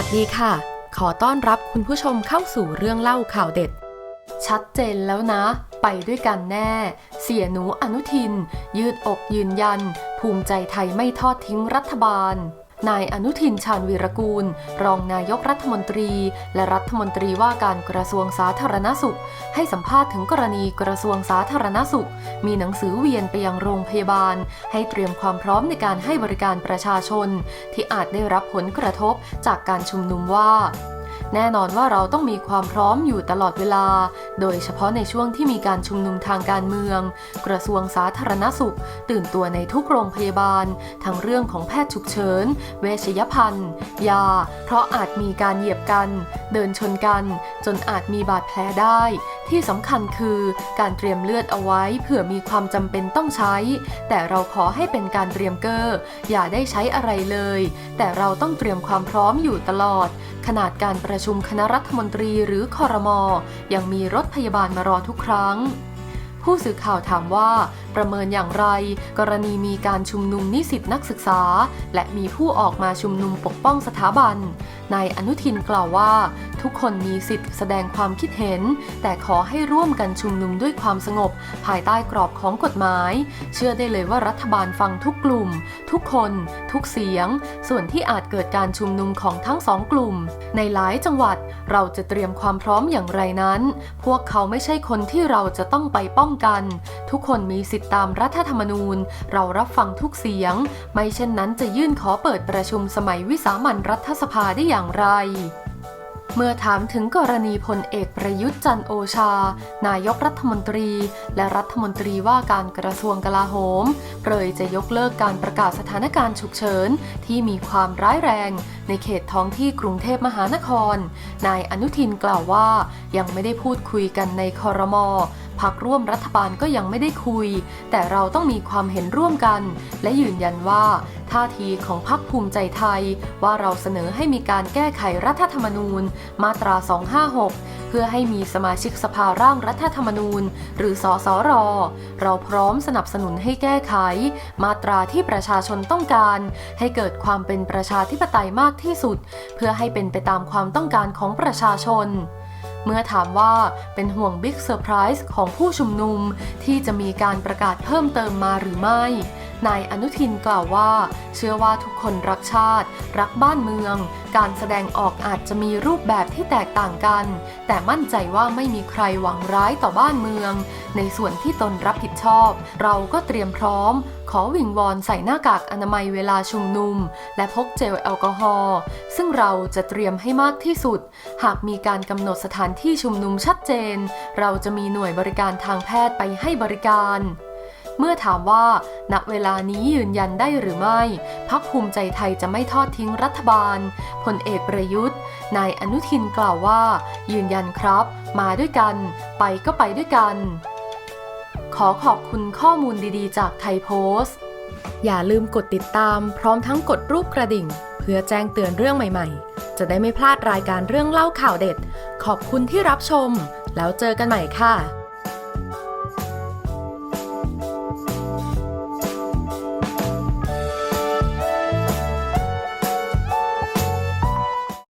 ัสดีค่ะ ขอต้อนรับคุณผู้ชมเข้าสู่เรื่องเล่าข่าวเด็ด ชัดเจนแล้วนะ ไปด้วยกันแน่ เสียหนูอนุทิน ยืดอกยืนยัน ภูมิใจไทยไม่ทอดทิ้งรัฐบาล นายอนุทินชาญวีรกูล รองนายกรัฐมนตรี และรัฐมนตรีว่าการกระทรวงสาธารณสุข ให้สัมภาษณ์ถึงกรณีกระทรวงสาธารณสุข มีหนังสือเวียนไปยังโรงพยาบาล ให้เตรียมความพร้อมในการให้บริการประชาชน ที่อาจได้รับผลกระทบจากการชุมนุมว่า แน่นอนว่าเราต้องมีความพร้อมอยู่ตลอดเวลา โดยเฉพาะในช่วงที่มีการชุมนุมทางการเมือง กระทรวงสาธารณสุข ตื่นตัวในทุกโรงพยาบาล ทั้งเรื่องของแพทย์ฉุกเฉิน เวชยภัณฑ์ ยา เพราะอาจมีการเหยียบกัน เดินชนกัน จนอาจมีบาดแผลได้ ที่สำคัญคือการเตรียมเลือดเอาไว้เผื่อมีความจำเป็นต้องใช้ แต่เราขอให้เป็นการเตรียมเกอร์อย่าได้ใช้อะไรเลย แต่เราต้องเตรียมความพร้อมอยู่ตลอด ขนาดการประชุมคณะรัฐมนตรีหรือคอรมอยังมีรถพยาบาลมารอทุกครั้ง ผู้สื่อข่าวถามว่า ประเมินอย่างไร กรณีมีการชุมนุมนิสิตนักศึกษา และมีผู้ออกมาชุมนุมปกป้องสถาบันนายอนุทินกล่าวว่า ทุกคนมีสิทธิ์แสดงความคิดเห็น แต่ขอให้ร่วมกันชุมนุมด้วยความสงบ ภายใต้กรอบของกฎหมาย เชื่อได้เลยว่ารัฐบาลฟังทุกกลุ่ม ทุกคน ทุกเสียง ส่วนที่อาจเกิดการชุมนุมของทั้งสองกลุ่ม ในหลายจังหวัดเราจะเตรียมความพร้อมอย่างไรนั้น พวกเขาไม่ใช่คนที่เราจะต้องไปป้องกัน ทุกคนมีสิทธิตามรัฐธรรมนูญ เรารับฟังทุกเสียง ไม่เช่นนั้นจะยื่นขอเปิดประชุมสมัยวิสามัญรัฐสภาได้อย่างไรเมื่อถามถึงกรณีพลเอกประยุทธ์จันโอชา นายกรัฐมนตรี และรัฐมนตรีว่าการกระทรวงกลาโหมเปรยจะยกเลิกการประกาศสถานการณ์ฉุกเฉินที่มีความร้ายแรง ในเขตท้องที่กรุงเทพมหานคร นายอนุทินกล่าวว่ายังไม่ได้พูดคุยกันในคอรมอ พักร่วมรัฐบาลก็ยังไม่ได้คุย แต่เราต้องมีความเห็นร่วมกัน และยืนยันว่าท่าทีของพรรคภูมิใจไทย ว่าเราเสนอให้มีการแก้ไขรัฐธรรมนูญ มาตรา 256 เพื่อให้มีสมาชิกสภาร่างรัฐธรรมนูญ หรือสสรเราพร้อมสนับสนุนให้แก้ไข มาตราที่ประชาชนต้องการ ให้เกิดความเป็นประชาธิปไตยมากที่สุด เพื่อให้เป็นไปตามความต้องการของประชาชน เมื่อถามว่าเป็นห่วงบิ๊กเซอร์ไพรส์ของผู้ชุมนุมที่จะมีการประกาศเพิ่มเติมมาหรือไม่ นายอนุทินกล่าวว่า เชื่อว่าทุกคนรักชาติ รักบ้านเมือง การแสดงออกอาจจะมีรูปแบบที่แตกต่างกัน แต่มั่นใจว่าไม่มีใครหวังร้ายต่อบ้านเมือง ในส่วนที่ตนรับผิดชอบ เราก็เตรียมพร้อม ขอวิงวอนใส่หน้ากากอนามัยเวลาชุมนุม และพกเจลแอลกอฮอล์ซึ่งเราจะเตรียมให้มากที่สุด หากมีการกำหนดสถานที่ชุมนุมชัดเจน เราจะมีหน่วยบริการทางแพทย์ไปให้บริการ เมื่อถามว่า ณเวลานี้ยืนยันได้หรือไม่ พักภูมิใจไทยจะไม่ทอดทิ้งรัฐบาลพลเอกประยุทธ์นายอนุทินกล่าวว่า ยืนยันครับ มาด้วยกัน ไปก็ไปด้วยกัน ขอขอบคุณข้อมูลดีๆ จากไทยโพสต์ อย่าลืมกดติดตามพร้อมทั้งกดรูปกระดิ่ง เพื่อแจ้งเตือนเรื่องใหม่ๆ จะได้ไม่พลาดรายการเรื่องเล่าข่าวเด็ด ขอบคุณที่รับชม แล้วเจอกันใหม่ค่ะ